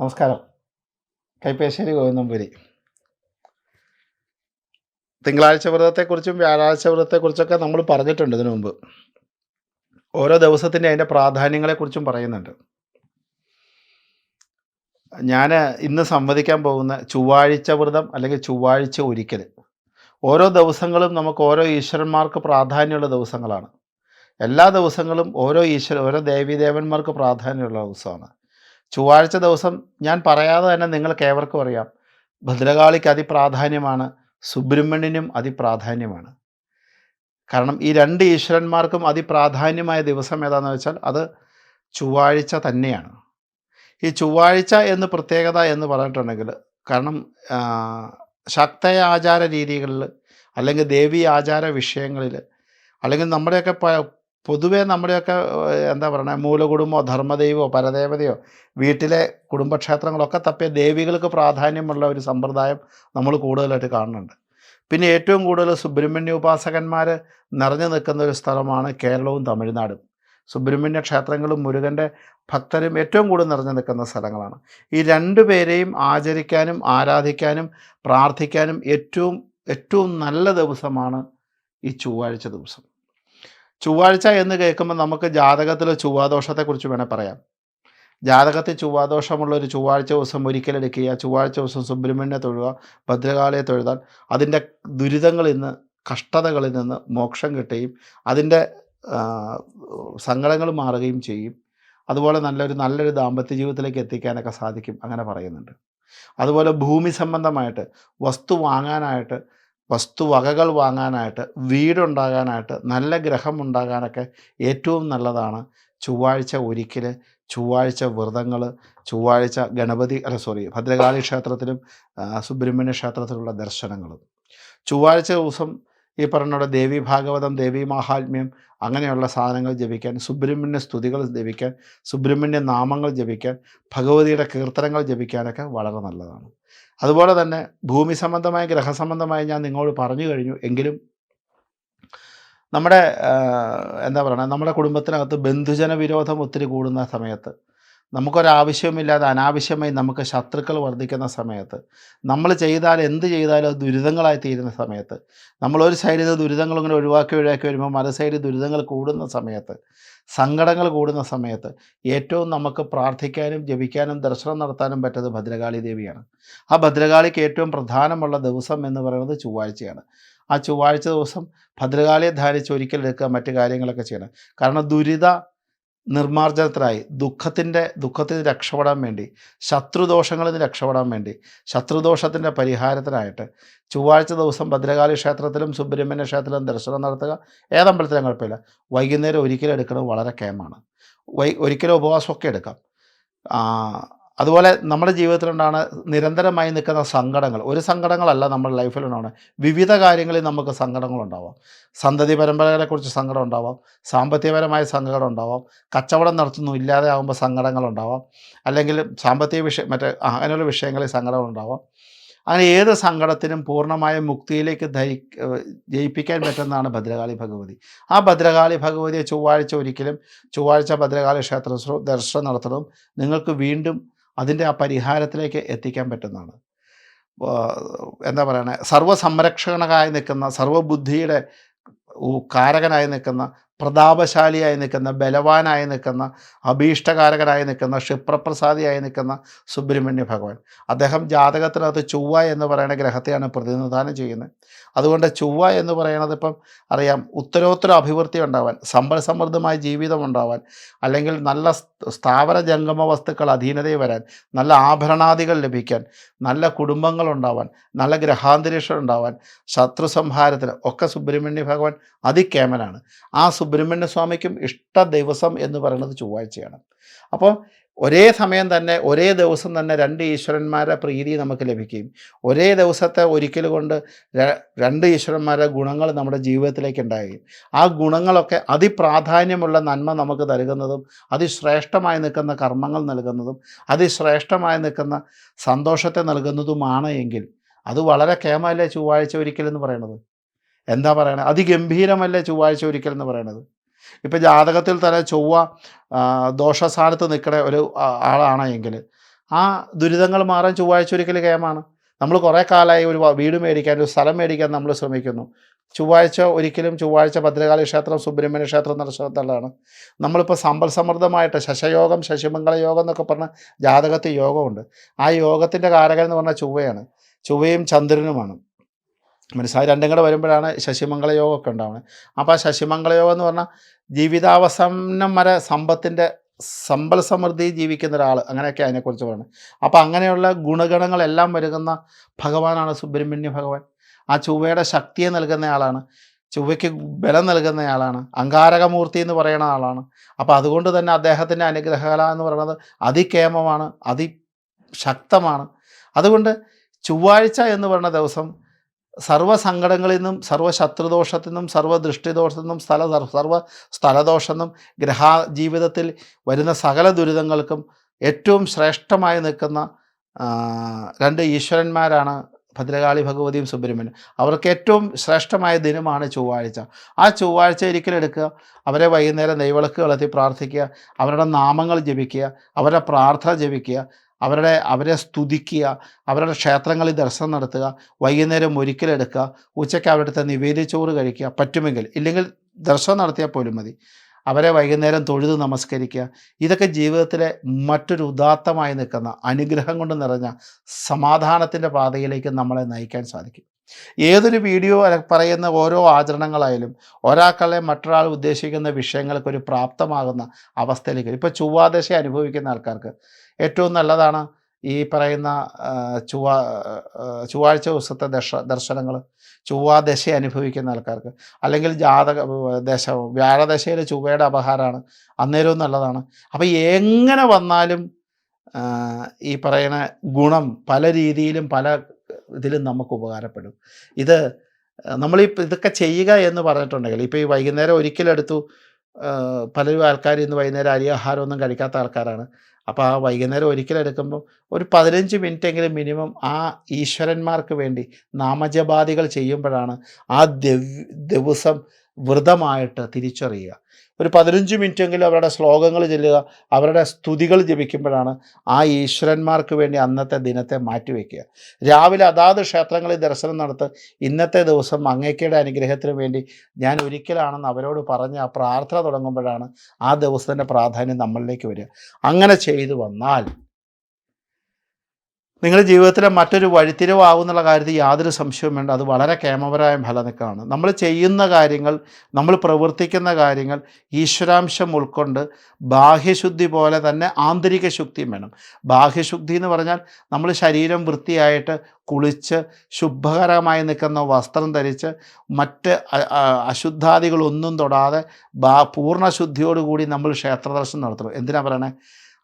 നമസ്കാരം. കൈപ്പേശ്ശേരി ഗോവിന്ദമ്പൂരി തിങ്കളാഴ്ച വ്രതത്തെക്കുറിച്ചും വ്യാഴാഴ്ച വ്രതത്തെക്കുറിച്ചൊക്കെ നമ്മൾ പറഞ്ഞിട്ടുണ്ട് ഇതിനു മുമ്പ്. ഓരോ ദിവസത്തിന്റെ അതിന്റെ പ്രാധാന്യങ്ങളെക്കുറിച്ചും പറയുന്നുണ്ട്. ഞാൻ ഇന്ന് സംവദിക്കാൻ പോകുന്ന ചൊവ്വാഴ്ച വ്രതം അല്ലെങ്കിൽ ചൊവ്വാഴ്ച ഒരിക്കൽ. ഓരോ ദിവസങ്ങളും നമുക്ക് ഓരോ ഈശ്വരന്മാർക്ക് പ്രാധാന്യമുള്ള ദിവസങ്ങളാണ്. എല്ലാ ദിവസങ്ങളും ഓരോ ഈശ്വര ഓരോ ദേവീദേവന്മാർക്ക് പ്രാധാന്യമുള്ള ദിവസമാണ്. ചൊവ്വാഴ്ച ദിവസം ഞാൻ പറയാതെ തന്നെ നിങ്ങൾക്ക് ഏവർക്കും അറിയാം. ഭദ്രകാളിക്ക് അതിപ്രാധാന്യമാണ് സുബ്രഹ്മണ്യനും അതിപ്രാധാന്യമാണ്. കാരണം ഈ രണ്ട് ഈശ്വരന്മാർക്കും അതിപ്രാധാന്യമായ ദിവസം ഏതാണെന്ന് വെച്ചാൽ അത് ചൊവ്വാഴ്ച തന്നെയാണ്. ഈ ചൊവ്വാഴ്ച എന്ന് പ്രത്യേകത എന്ന് പറഞ്ഞിട്ടുണ്ടെങ്കിൽ കാരണം ശക്തയ ആചാര രീതികളിൽ അല്ലെങ്കിൽ ദേവീ ആചാര വിഷയങ്ങളിൽ അല്ലെങ്കിൽ നമ്മുടെയൊക്കെ പൊതുവേ നമ്മുടെയൊക്കെ എന്താ പറയുക മൂലകുടുംബമോ ധർമ്മദൈവമോ പരദേവതയോ വീട്ടിലെ കുടുംബക്ഷേത്രങ്ങളൊക്കെ തപ്പിയ ദേവികൾക്ക് പ്രാധാന്യമുള്ള ഒരു സമ്പ്രദായം നമ്മൾ കൂടുതലായിട്ട് കാണുന്നുണ്ട്. പിന്നെ ഏറ്റവും കൂടുതൽ സുബ്രഹ്മണ്യ ഉപാസകന്മാർ നിറഞ്ഞു നിൽക്കുന്ന ഒരു സ്ഥലമാണ് കേരളവും തമിഴ്നാടും. സുബ്രഹ്മണ്യ ക്ഷേത്രങ്ങളും മുരുകന്റെ ഭക്തരും ഏറ്റവും കൂടുതൽ നിറഞ്ഞു നിൽക്കുന്ന സ്ഥലങ്ങളാണ്. ഈ രണ്ടു പേരെയും ആചരിക്കാനും ആരാധിക്കാനും പ്രാർത്ഥിക്കാനും ഏറ്റവും ഏറ്റവും നല്ല ദിവസമാണ് ഈ ചൊവ്വാഴ്ച ദിവസം. ചൊവ്വാഴ്ച എന്ന് കേൾക്കുമ്പോൾ നമുക്ക് ജാതകത്തിലെ ചൊവ്വാദോഷത്തെക്കുറിച്ച് വേണേൽ പറയാം. ജാതകത്തിൽ ചൊവ്വാദോഷമുള്ള ഒരു ചൊവ്വാഴ്ച ദിവസം ഒരിക്കലെടുക്കുക ചൊവ്വാഴ്ച ദിവസം സുബ്രഹ്മണ്യ തൊഴുക ഭദ്രകാളിയെ തൊഴുതാൽ അതിന്റെ ദുരിതങ്ങളിൽ നിന്ന് കഷ്ടതകളിൽ നിന്ന് മോക്ഷം കിട്ടുകയും അതിന്റെ സങ്കടങ്ങൾ മാറുകയും ചെയ്യും. അതുപോലെ നല്ലൊരു നല്ലൊരു ദാമ്പത്യ ജീവിതത്തിലേക്ക് എത്തിക്കാനൊക്കെ സാധിക്കും അങ്ങനെ പറയുന്നുണ്ട്. അതുപോലെ ഭൂമി സംബന്ധമായിട്ട് വസ്തു വാങ്ങാനായിട്ട് വസ്തുവകകൾ വാങ്ങാനായിട്ട് വീടുണ്ടാകാനായിട്ട് നല്ല ഗ്രഹം ഉണ്ടാകാനൊക്കെ ഏറ്റവും നല്ലതാണ് ചൊവ്വാഴ്ച ഒരിക്കൽ ചൊവ്വാഴ്ച വ്രതങ്ങൾ ചൊവ്വാഴ്ച ഗണപതി അല്ല സോറി ഭദ്രകാളി ക്ഷേത്രത്തിലും സുബ്രഹ്മണ്യ ക്ഷേത്രത്തിലുള്ള ദർശനങ്ങളും. ചൊവ്വാഴ്ച ദിവസം ഈ പറഞ്ഞ ദേവി ഭാഗവതം ദേവി മഹാത്മ്യം അങ്ങനെയുള്ള സാധനങ്ങൾ ജപിക്കാൻ സുബ്രഹ്മണ്യ സ്തുതികൾ ജപിക്കാൻ സുബ്രഹ്മണ്യ നാമങ്ങൾ ജപിക്കാൻ ഭഗവതിയുടെ കീർത്തനങ്ങൾ ജപിക്കാനൊക്കെ വളരെ നല്ലതാണ്. അതുപോലെ തന്നെ ഭൂമി സംബന്ധമായ ഗ്രഹസംബന്ധമായി ഞാൻ നിങ്ങളോട് പറഞ്ഞു കഴിഞ്ഞു എങ്കിലും നമ്മുടെ എന്താ പറയുക നമ്മുടെ കുടുംബത്തിനകത്ത് ബന്ധുജന വിരോധം ഒത്തിരി കൂടുന്ന സമയത്ത് നമുക്കൊരാവശ്യവുമില്ലാതെ അനാവശ്യമായി നമുക്ക് ശത്രുക്കൾ വർദ്ധിക്കുന്ന സമയത്ത് നമ്മൾ ചെയ്താൽ എന്ത് ചെയ്താലും ദുരിതങ്ങളായി തീരുന്ന സമയത്ത് നമ്മളൊരു സൈഡിൽ ദുരിതങ്ങൾ ഇങ്ങനെ ഒഴിവാക്കി ഒഴിവാക്കി വരുമ്പോൾ മറു സൈഡിൽ ദുരിതങ്ങൾ കൂടുന്ന സമയത്ത് സങ്കടങ്ങൾ കൂടുന്ന സമയത്ത് ഏറ്റവും നമുക്ക് പ്രാർത്ഥിക്കാനും ജപിക്കാനും ദർശനം നടത്താനും പറ്റത് ഭദ്രകാളി ദേവിയാണ്. ആ ഭദ്രകാളിക്ക് ഏറ്റവും പ്രധാനമുള്ള ദിവസം എന്ന് പറയുന്നത് ചൊവ്വാഴ്ചയാണ്. ആ ചൊവ്വാഴ്ച ദിവസം ഭദ്രകാളിയെ ധാരിച്ച് ഒരിക്കലെടുക്കുക മറ്റു കാര്യങ്ങളൊക്കെ ചെയ്യണം. കാരണം ദുരിത നിർമ്മാർജനത്തിനായി ദുഃഖത്തിന്റെ ദുഃഖത്തിൽ നിന്ന് രക്ഷപ്പെടാൻ വേണ്ടി ശത്രുദോഷങ്ങളിൽ നിന്ന് രക്ഷപ്പെടാൻ വേണ്ടി ശത്രുദോഷത്തിന്റെ പരിഹാരത്തിനായിട്ട് ചൊവ്വാഴ്ച ദിവസം ഭദ്രകാളി ക്ഷേത്രത്തിലും സുബ്രഹ്മണ്യ ക്ഷേത്രത്തിലും ദർശനം നടത്തുക ഏതമ്പലത്തിലും കുഴപ്പമില്ല. വൈകുന്നേരം ഒരിക്കലും എടുക്കുന്നത് വളരെ കേമാണ് വൈ ഒരിക്കലും ഉപവാസമൊക്കെ എടുക്കാം. അതുപോലെ നമ്മുടെ ജീവിതത്തിലുണ്ടാണ് നിരന്തരമായി നിൽക്കുന്ന സങ്കടങ്ങൾ. ഒരു സങ്കടങ്ങളല്ല നമ്മുടെ ലൈഫിലുണ്ടാണ് വിവിധ കാര്യങ്ങളിൽ നമുക്ക് സങ്കടങ്ങളുണ്ടാവാം സന്തതി പരമ്പരകളെക്കുറിച്ച് സങ്കടം ഉണ്ടാവാം. സാമ്പത്തികപരമായ സങ്കടം ഉണ്ടാവാം. കച്ചവടം നടത്തുന്നു ഇല്ലാതെ ആകുമ്പോൾ സങ്കടങ്ങളുണ്ടാവാം അല്ലെങ്കിൽ സാമ്പത്തിക വിഷയം മറ്റേ അങ്ങനെയുള്ള വിഷയങ്ങളിൽ സങ്കടം ഉണ്ടാവാം. അങ്ങനെ ഏത് സങ്കടത്തിനും പൂർണമായ മുക്തിയിലേക്ക് ധരി ജയിപ്പിക്കാൻ പറ്റുന്നതാണ് ഭദ്രകാളി ഭഗവതി. ആ ഭദ്രകാളി ഭഗവതിയെ ചൊവ്വാഴ്ച ഒരിക്കലും ചൊവ്വാഴ്ച ഭദ്രകാളി ക്ഷേത്ര ദർശനം നടത്തണം. നിങ്ങൾക്ക് വീണ്ടും അതിന്റെ ആ പരിഹാരത്തിലേക്ക് എത്തിക്കാൻ പറ്റുന്നതാണ്. എന്താ പറയണേ സർവസംരക്ഷകനായി നിൽക്കുന്ന സർവബുദ്ധിയുടെ കാരകനായി നിൽക്കുന്ന പ്രതാപശാലിയായി നിൽക്കുന്ന ബലവാനായി നിൽക്കുന്ന അഭീഷ്ടകാരകനായി നിൽക്കുന്ന ക്ഷിപ്രപ്രസാദിയായി നിൽക്കുന്ന സുബ്രഹ്മണ്യ ഭഗവാൻ. അദ്ദേഹം ജാതകത്തിനകത്ത് ചൊവ്വ എന്ന് പറയുന്ന ഗ്രഹത്തെയാണ് പ്രതിനിധാനം ചെയ്യുന്നത്. അതുകൊണ്ട് ചൊവ്വ എന്ന് പറയുന്നത് ഇപ്പം അറിയാം ഉത്തരോത്തര അഭിവൃദ്ധി ഉണ്ടാവാൻ സമ്പൽ സമൃദ്ധമായ ജീവിതം ഉണ്ടാവാൻ അല്ലെങ്കിൽ നല്ല സ്ഥാപന ജംഗമ വസ്തുക്കൾ അധീനതയിൽ വരാൻ നല്ല ആഭരണാദികൾ ലഭിക്കാൻ നല്ല കുടുംബങ്ങൾ ഉണ്ടാവാൻ നല്ല ഗ്രഹാന്തരീക്ഷം ഉണ്ടാവാൻ ശത്രു സംഹാരത്തിന് ഒക്കെ സുബ്രഹ്മണ്യ ഭഗവാൻ അതിക്കേമനാണ്. ആ സുബ്രഹ്മണ്യ സ്വാമിക്കും ഇഷ്ട ദിവസം എന്ന് പറയുന്നത് ചൊവ്വാഴ്ചയാണ്. അപ്പോൾ ഒരേ സമയം തന്നെ ഒരേ ദിവസം തന്നെ രണ്ട് ഈശ്വരന്മാരെ പ്രീതി നമുക്ക് ലഭിക്കുകയും ഒരേ ദിവസത്തെ ഒരിക്കൽ കൊണ്ട് രണ്ട് ഈശ്വരന്മാരെ ഗുണങ്ങൾ നമ്മുടെ ജീവിതത്തിലേക്ക് ഉണ്ടാകുകയും ആ ഗുണങ്ങളൊക്കെ അതിപ്രാധാന്യമുള്ള നന്മ നമുക്ക് നൽകുന്നതും അതിശ്രേഷ്ഠമായി നിൽക്കുന്ന കർമ്മങ്ങൾ നൽകുന്നതും അതിശ്രേഷ്ഠമായി നിൽക്കുന്ന സന്തോഷത്തെ നൽകുന്നതുമാണ് എങ്കിൽ അത് വളരെ കേമല്ലേ ചൊവ്വാഴ്ച ഒരിക്കലെന്ന് പറയുന്നത്? എന്താ പറയണത് അതിഗംഭീരമല്ലേ ചൊവ്വാഴ്ച ഒരിക്കൽ എന്ന് പറയണത്. ഇപ്പം ജാതകത്തിൽ തന്നെ ചൊവ്വ ദോഷസ്ഥാനത്ത് നിൽക്കുന്ന ഒരു ആളാണെങ്കിൽ ആ ദുരിതങ്ങൾ മാറാൻ ചൊവ്വാഴ്ച ഒരിക്കൽ കേമാണ് നമ്മൾ കുറേ കാലമായി ഒരു വീട് മേടിക്കാൻ ഒരു സ്ഥലം മേടിക്കാൻ നമ്മൾ ശ്രമിക്കുന്നു. ചൊവ്വാഴ്ച ഒരിക്കലും ചൊവ്വാഴ്ച ഭദ്രകാളി ക്ഷേത്രം സുബ്രഹ്മണ്യ ക്ഷേത്രം നടത്തുന്നതാണ് നമ്മളിപ്പോൾ സമ്പൽ സമൃദ്ധമായിട്ട് ശശയോഗം ശശിമംഗള യോഗം എന്നൊക്കെ പറഞ്ഞ ജാതകത്തിൽ യോഗമുണ്ട്. ആ യോഗത്തിന്റെ കാരകൻ എന്ന് പറഞ്ഞാൽ ചൊവ്വയാണ്. ചൊവ്വയും ചന്ദ്രനുമാണ്. മനസ്സിലായി? രണ്ടും കൂടെ വരുമ്പോഴാണ് ശശിമംഗള യോഗമൊക്കെ ഉണ്ടാവുന്നത്. അപ്പോൾ ആ ശശിമംഗള യോഗം എന്ന് പറഞ്ഞാൽ ജീവിതാവസാനം വരെ സമ്പത്തിന്റെ സമ്പൽ സമൃദ്ധി ജീവിക്കുന്ന ഒരാൾ അങ്ങനെയൊക്കെ അതിനെക്കുറിച്ച് പറയുന്നത് അപ്പോൾ അങ്ങനെയുള്ള ഗുണഗണങ്ങളെല്ലാം വരുന്ന ഭഗവാനാണ് സുബ്രഹ്മണ്യ ഭഗവാൻ. ആ ചൊവ്വയുടെ ശക്തിയെ നൽകുന്ന ആളാണ്. ചൊവ്വയ്ക്ക് ബലം നൽകുന്ന ആളാണ്. അങ്കാരകമൂർത്തി എന്ന് പറയുന്ന ആളാണ്. അപ്പോൾ അതുകൊണ്ട് തന്നെ അദ്ദേഹത്തിന്റെ അനുഗ്രഹകല എന്ന് പറയുന്നത് അതികേമമാണ് അതിശക്തമാണ്. അതുകൊണ്ട് ചൊവ്വാഴ്ച എന്ന് പറയുന്ന ദിവസം സർവ സങ്കടങ്ങളിൽ നിന്നും സർവ ശത്രുദോഷത്തിൽ നിന്നും സർവ ദൃഷ്ടിദോഷത്തിൽ നിന്നും സ്ഥല സർവ സ്ഥലദോഷം നിന്നും ഗ്രഹ ജീവിതത്തിൽ വരുന്ന സകല ദുരിതങ്ങൾക്കും ഏറ്റവും ശ്രേഷ്ഠമായി നിൽക്കുന്ന രണ്ട് ഈശ്വരന്മാരാണ് ഭദ്രകാളി ഭഗവതിയും സുബ്രഹ്മണ്യം അവർക്ക് ഏറ്റവും ശ്രേഷ്ഠമായ ദിനമാണ് ചൊവ്വാഴ്ച. ആ ചൊവ്വാഴ്ച ഒരിക്കലും എടുക്കുക. അവരെ വൈകുന്നേരം നെയ്വിളക്ക് കളത്തി പ്രാർത്ഥിക്കുക. അവരുടെ നാമങ്ങൾ ജപിക്കുക. അവരുടെ പ്രാർത്ഥന ജപിക്കുക. അവരുടെ അവരെ സ്തുതിക്കുക അവരുടെ ക്ഷേത്രങ്ങളിൽ ദർശനം നടത്തുക വൈകുന്നേരം ഒരിക്കലെടുക്കുക ഉച്ചയ്ക്ക് അവരുടെ നിവേദിച്ചോറ് കഴിക്കുക പറ്റുമെങ്കിൽ ഇല്ലെങ്കിൽ ദർശനം നടത്തിയാൽ പോലും മതി. അവരെ വൈകുന്നേരം തൊഴുത് നമസ്കരിക്കുക. ഇതൊക്കെ ജീവിതത്തിലെ മറ്റൊരു ഉദാത്തമായി നിൽക്കുന്ന അനുഗ്രഹം കൊണ്ട് നിറഞ്ഞ സമാധാനത്തിന്റെ പാതയിലേക്ക് നമ്മളെ നയിക്കാൻ സാധിക്കും. ഏതൊരു വീഡിയോ പറയുന്ന ഓരോ ആചരണങ്ങളായാലും ഒരാൾക്കളെ മറ്റൊരാൾ ഉദ്ദേശിക്കുന്ന വിഷയങ്ങൾക്ക് ഒരു പ്രാപ്തമാകുന്ന അവസ്ഥയിലേക്ക് ഇപ്പോൾ ചൊവ്വാദശ അനുഭവിക്കുന്ന ആൾക്കാർക്ക് ഏറ്റവും നല്ലതാണ് ഈ പറയുന്ന ചൊവ്വാ ചൊവ്വാഴ്ച ദിവസത്തെ ദർശ ദർശനങ്ങൾ ചൊവ്വാദശ അനുഭവിക്കുന്ന ആൾക്കാർക്ക്. അല്ലെങ്കിൽ ജാതക ദശ വ്യാഴദശയിൽ ചൊവ്വയുടെ അപഹാരമാണ് അന്നേരവും നല്ലതാണ്. അപ്പോൾ എങ്ങനെ വന്നാലും ഈ പറയുന്ന ഗുണം പല രീതിയിലും പല ഇതിലും നമുക്ക് ഉപകാരപ്പെടും. ഇത് നമ്മൾ ഇതൊക്കെ ചെയ്യുക എന്ന് പറഞ്ഞിട്ടുണ്ടെങ്കിൽ ഇപ്പോൾ ഈ വൈകുന്നേരം ഒരിക്കലെടുത്തു പലരും ആൾക്കാർ ഇന്ന് വൈകുന്നേരം അരി ആഹാരമൊന്നും കഴിക്കാത്ത ആൾക്കാരാണ്. അപ്പോൾ ആ വൈകുന്നേരം ഒരിക്കലെടുക്കുമ്പോൾ ഒരു പതിനഞ്ച് മിനിറ്റെങ്കിലും മിനിമം ആ ഈശ്വരന്മാർക്ക് വേണ്ടി നാമജപാദികൾ ചെയ്യുമ്പോഴാണ് ആ ദിവസം വ്രതമായിട്ട് തിരിച്ചറിയുക. ഒരു പതിനഞ്ച് മിനിറ്റെങ്കിലും അവരുടെ ശ്ലോകങ്ങൾ ചെല്ലുക അവരുടെ സ്തുതികൾ ജപിക്കുമ്പോഴാണ് ആ ഈശ്വരന്മാർക്ക് വേണ്ടി അന്നത്തെ ദിനത്തെ മാറ്റിവെക്കുക. രാവിലെ അതാത് ക്ഷേത്രങ്ങളിൽ ദർശനം നടത്ത് ഇന്നത്തെ ദിവസം അങ്ങേക്കയുടെ അനുഗ്രഹത്തിന് വേണ്ടി ഞാൻ ഒരിക്കലാണെന്ന് അവരോട് പറഞ്ഞ് ആ പ്രാർത്ഥന തുടങ്ങുമ്പോഴാണ് ആ ദിവസത്തിന്റെ പ്രാധാന്യം നമ്മളിലേക്ക് വരിക. അങ്ങനെ ചെയ്തു വന്നാൽ നിങ്ങളുടെ ജീവിതത്തിലെ മറ്റൊരു വഴിത്തിരിവാകുന്നുള്ള കാര്യത്തിൽ യാതൊരു സംശയവും വേണ്ട. അത് വളരെ കേമപരമായ ഫലനിക്കാണ് നമ്മൾ ചെയ്യുന്ന കാര്യങ്ങൾ നമ്മൾ പ്രവർത്തിക്കുന്ന കാര്യങ്ങൾ ഈശ്വരാംശം ഉൾക്കൊണ്ട് ബാഹ്യശുദ്ധി പോലെ തന്നെ ആന്തരിക ശുദ്ധിയും വേണം. ബാഹ്യശുദ്ധി എന്ന് പറഞ്ഞാൽ നമ്മൾ ശരീരം വൃത്തിയായിട്ട് കുളിച്ച് ശുഭകരമായി നിൽക്കുന്ന വസ്ത്രം ധരിച്ച് മറ്റ് അശുദ്ധാദികളൊന്നും തൊടാതെ ബാ പൂർണ ശുദ്ധിയോടുകൂടി നമ്മൾ ക്ഷേത്രദർശനം നടത്തണം എന്തിനാ പറയണേ?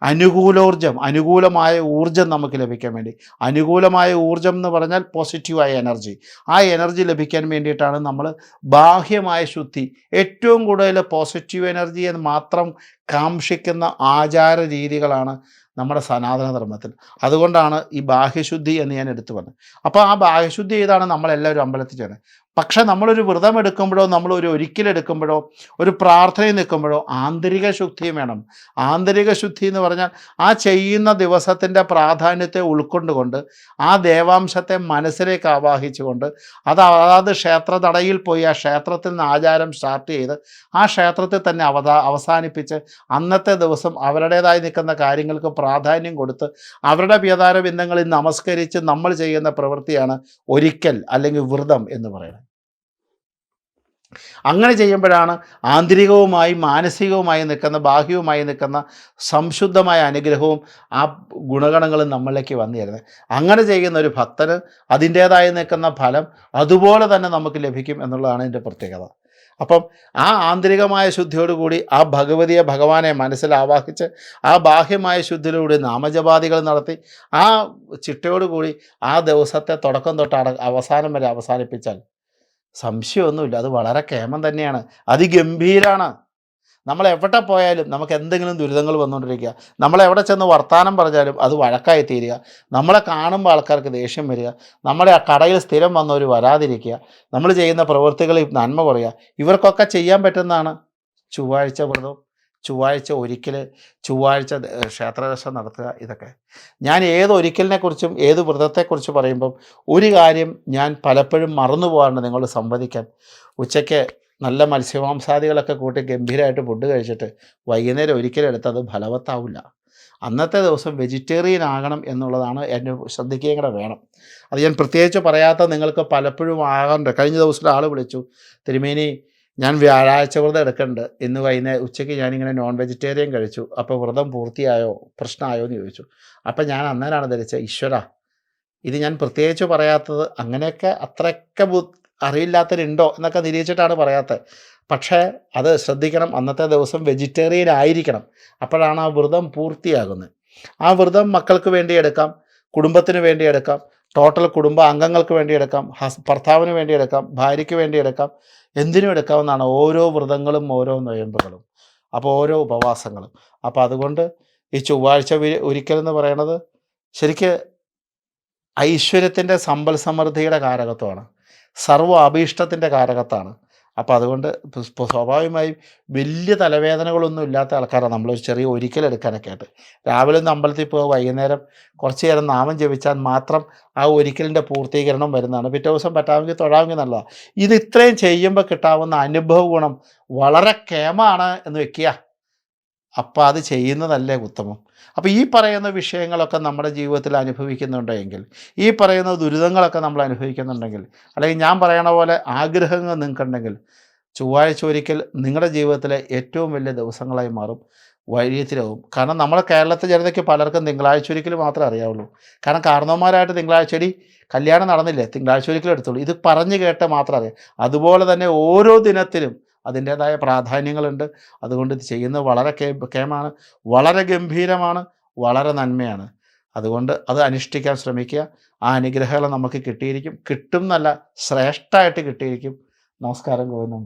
അനുകൂലോർജം അനുകൂലമായ ഊർജം നമുക്ക് ലഭിക്കാൻ വേണ്ടി. അനുകൂലമായ ഊർജം എന്ന് പറഞ്ഞാൽ പോസിറ്റീവായ എനർജി ആ എനർജി ലഭിക്കാൻ വേണ്ടിയിട്ടാണ് നമ്മൾ ബാഹ്യമായ ശുദ്ധി ഏറ്റവും കൂടുതൽ പോസിറ്റീവ് എനർജി എന്ന് മാത്രം കാംക്ഷിക്കുന്ന ആചാര രീതികളാണ് നമ്മുടെ സനാതന ധർമ്മത്തിൽ അതുകൊണ്ടാണ് ഈ ബാഹ്യശുദ്ധി എന്ന് ഞാൻ എടുത്തു പറഞ്ഞത്. അപ്പോൾ ആ ബാഹ്യശുദ്ധി ചെയ്താണ് നമ്മളെല്ലാവരും അമ്പലത്തിൽ ചെയ്യുന്നത് പക്ഷെ നമ്മളൊരു വ്രതം എടുക്കുമ്പോഴോ നമ്മൾ ഒരു ഒരിക്കലെടുക്കുമ്പോഴോ ഒരു പ്രാർത്ഥനയിൽ നിൽക്കുമ്പോഴോ ആന്തരിക ശുദ്ധിയും വേണം. ആന്തരിക ശുദ്ധി എന്ന് പറഞ്ഞാൽ ആ ചെയ്യുന്ന ദിവസത്തിന്റെ പ്രാധാന്യത്തെ ഉൾക്കൊണ്ടുകൊണ്ട് ആ ദേവാംശത്തെ മനസ്സിലേക്ക് ആവാഹിച്ചുകൊണ്ട് അത് അതാത് ക്ഷേത്ര തടയിൽ പോയി ആ ക്ഷേത്രത്തിൽ നിന്ന് ആചാരം സ്റ്റാർട്ട് ചെയ്ത് ആ ക്ഷേത്രത്തിൽ തന്നെ അവതാ അവസാനിപ്പിച്ച് അന്നത്തെ ദിവസം അവരുടേതായി നിൽക്കുന്ന കാര്യങ്ങൾക്ക് പ്രാധാന്യം കൊടുത്ത് അവരുടെ പിതാര ബിന്ദങ്ങളിൽ നമസ്കരിച്ച് നമ്മൾ ചെയ്യുന്ന പ്രവൃത്തിയാണ് ഒരിക്കൽ അല്ലെങ്കിൽ വ്രതം എന്ന് പറയുന്നത്. അങ്ങനെ ചെയ്യുമ്പോഴാണ് ആന്തരികവുമായി മാനസികവുമായി നിൽക്കുന്ന ബാഹ്യവുമായി നിൽക്കുന്ന സംശുദ്ധമായ അനുഗ്രഹവും ആ ഗുണഗണങ്ങളും നമ്മളിലേക്ക് വന്നു തരുന്നത് അങ്ങനെ ചെയ്യുന്ന ഒരു ഭക്തന് അതിന്റേതായി നിൽക്കുന്ന ഫലം അതുപോലെ തന്നെ നമുക്ക് ലഭിക്കും എന്നുള്ളതാണ് എന്റെ പ്രത്യേകത. അപ്പം ആ ആന്തരികമായ ശുദ്ധിയോടുകൂടി ആ ഭഗവതിയെ ഭഗവാനെ മനസ്സിൽ ആവാഹിച്ച് ആ ബാഹ്യമായ ശുദ്ധിയിലൂടെ നാമജപാദികൾ നടത്തി ആ ചിട്ടയോടുകൂടി ആ ദിവസത്തെ തുടക്കം തൊട്ട് അവസാനം വരെ അവസാനിപ്പിച്ചാൽ സംശയമൊന്നുമില്ല. അത് വളരെ കേമം തന്നെയാണ്. അതിഗംഭീരാണ്. നമ്മൾ എവിടെ പോയാലും നമുക്ക് എന്തെങ്കിലും ദുരിതങ്ങൾ വന്നുകൊണ്ടിരിക്കുക. നമ്മൾ എവിടെ ചെന്ന് വർത്തമാനം പറഞ്ഞാലും അത് വഴക്കായി തീരുക. നമ്മളെ കാണുമ്പോൾ ആൾക്കാർക്ക് ദേഷ്യം വരിക. നമ്മളെ ആ കടയിൽ സ്ഥിരം വന്നവർ വരാതിരിക്കുക. നമ്മൾ ചെയ്യുന്ന പ്രവൃത്തികളിൽ നന്മ കുറയുക. ഇവർക്കൊക്കെ ചെയ്യാൻ പറ്റുന്നതാണ്. ചൊവ്വാഴ്ച വ്രതവും ചൊവ്വാഴ്ച ഒരിക്കൽ ചൊവ്വാഴ്ച ക്ഷേത്രദർശനം നടത്തുക ഇതൊക്കെ. ഞാൻ ഏത് ഒരിക്കലിനെക്കുറിച്ചും ഏത് വ്രതത്തെക്കുറിച്ച് പറയുമ്പം ഒരു കാര്യം ഞാൻ പലപ്പോഴും മറന്നു പോകാറുണ്ട് നിങ്ങളോട് സംവദിക്കാൻ. ഉച്ചയ്ക്ക് നല്ല മത്സ്യമാംസാദികളൊക്കെ കൂട്ടി ഗംഭീരമായിട്ട് ഫുഡ് കഴിച്ചിട്ട് വൈകുന്നേരം ഒരിക്കലും അത് ഫലവത്താവില്ല. അന്നത്തെ ദിവസം വെജിറ്റേറിയൻ ആകണം എന്നുള്ളതാണ് എന്റെ ശ്രദ്ധിക്കുകയും കൂടെ വേണം. അത് ഞാൻ പ്രത്യേകിച്ച് പറയാത്ത നിങ്ങൾക്ക് പലപ്പോഴും ആകാറുണ്ട്. കഴിഞ്ഞ ദിവസം ഒരാൾ വിളിച്ചു തിരുമേനി ഞാൻ വ്യാഴാഴ്ച വ്രതം എടുക്കുന്നുണ്ട് ഇന്ന് വൈകുന്നേരം ഉച്ചയ്ക്ക് ഞാനിങ്ങനെ നോൺ വെജിറ്റേറിയൻ കഴിച്ചു. അപ്പോൾ വ്രതം പൂർത്തിയായോ? പ്രശ്നമായോ എന്ന് ചോദിച്ചു. അപ്പം ഞാൻ അന്നേരമാണ് ധരിച്ചത് ഈശ്വര ഇത് ഞാൻ പ്രത്യേകിച്ച് പറയാത്തത് അങ്ങനെയൊക്കെ അത്രയൊക്കെ ബു അറിയില്ലാത്തവരുണ്ടോ എന്നൊക്കെ നിരീക്ഷിച്ചിട്ടാണ് പറയാത്തത്. പക്ഷേ അത് ശ്രദ്ധിക്കണം അന്നത്തെ ദിവസം വെജിറ്റേറിയൻ ആയിരിക്കണം. അപ്പോഴാണ് ആ വ്രതം പൂർത്തിയാകുന്നത്. ആ വ്രതം മക്കൾക്ക് വേണ്ടി എടുക്കാം കുടുംബത്തിന് വേണ്ടി എടുക്കാം. ടോട്ടൽ കുടുംബ അംഗങ്ങൾക്ക് വേണ്ടി എടുക്കാം ഹസ് ഭർത്താവിന് വേണ്ടി എടുക്കാം ഭാര്യയ്ക്ക് വേണ്ടി എടുക്കാം എന്തിനും എടുക്കാവുന്നതാണ് ഓരോ വ്രതങ്ങളും ഓരോ നൊയമ്പുകളും അപ്പോൾ ഓരോ ഉപവാസങ്ങളും. അപ്പോൾ അതുകൊണ്ട് ഈ ചൊവ്വാഴ്ച ഒരിക്കൽ എന്ന് പറയണത് ശരിക്ക് ഐശ്വര്യത്തിന്റെ സമ്പൽ സമൃദ്ധിയുടെ കാരകത്വമാണ്. സർവ അഭീഷ്ടത്തിന്റെ കാരകത്താണ്. അപ്പോൾ അതുകൊണ്ട് സ്വാഭാവികമായും വലിയ തലവേദനകളൊന്നും ഇല്ലാത്ത ആൾക്കാരാണ് നമ്മളൊരു ചെറിയ ഒരിക്കൽ എടുക്കാനൊക്കെ ആയിട്ട്. രാവിലെ ഒന്ന് അമ്പലത്തിൽ പോകുക വൈകുന്നേരം കുറച്ച് നേരം നാമം ജപിച്ചാൽ മാത്രം ആ ഒരിക്കലിന്റെ പൂർത്തീകരണം വരുന്നതാണ്. പിറ്റേ ദിവസം പറ്റാമെങ്കിൽ തൊഴാമെങ്കിൽ നല്ലതാണ് ഇത് ഇത്രയും ചെയ്യുമ്പോൾ കിട്ടാവുന്ന അനുഭവ ഗുണം വളരെ കേമാണ് എന്ന് വെക്കുക അപ്പോൾ അത് ചെയ്യുന്നതല്ലേ ഉത്തമം. അപ്പോൾ ഈ പറയുന്ന വിഷയങ്ങളൊക്കെ നമ്മുടെ ജീവിതത്തിൽ അനുഭവിക്കുന്നുണ്ടെങ്കിൽ ഈ പറയുന്ന ദുരിതങ്ങളൊക്കെ നമ്മൾ അനുഭവിക്കുന്നുണ്ടെങ്കിൽ അല്ലെങ്കിൽ ഞാൻ പറയണ പോലെ ആഗ്രഹങ്ങൾ നിങ്ങൾക്കുണ്ടെങ്കിൽ ചൊവ്വാഴ്ച ഒരിക്കൽ നിങ്ങളുടെ ജീവിതത്തിലെ ഏറ്റവും വലിയ ദിവസങ്ങളായി മാറും വൈര്യത്തിലാവും കാരണം നമ്മുടെ കേരളത്തെ ജനതയ്ക്ക് പലർക്കും തിങ്കളാഴ്ച ഒരിക്കൽ മാത്രമേ അറിയാവുള്ളൂ. കാരണം കാരണവന്മാരായിട്ട് തിങ്കളാഴ്ച ഒരു കല്യാണം നടന്നില്ലേ? തിങ്കളാഴ്ച ഒരിക്കലും എടുത്തുള്ളൂ. ഇത് പറഞ്ഞു കേട്ട് മാത്രമേ അറിയാം. അതുപോലെ തന്നെ ഓരോ ദിനത്തിലും അതിന്റേതായ പ്രാധാന്യങ്ങളുണ്ട്. അതുകൊണ്ട് ഇത് ചെയ്യുന്നത് വളരെ കേമാണ്. വളരെ ഗംഭീരമാണ്. വളരെ നന്മയാണ്. അതുകൊണ്ട് അത് അനുഷ്ഠിക്കാൻ ശ്രമിക്കുക. ആ അനുഗ്രഹങ്ങൾ നമുക്ക് കിട്ടിയിരിക്കും. കിട്ടും എന്നല്ല ശ്രേഷ്ഠമായിട്ട് കിട്ടിയിരിക്കും. നമസ്കാരം ഗോവിന്ദം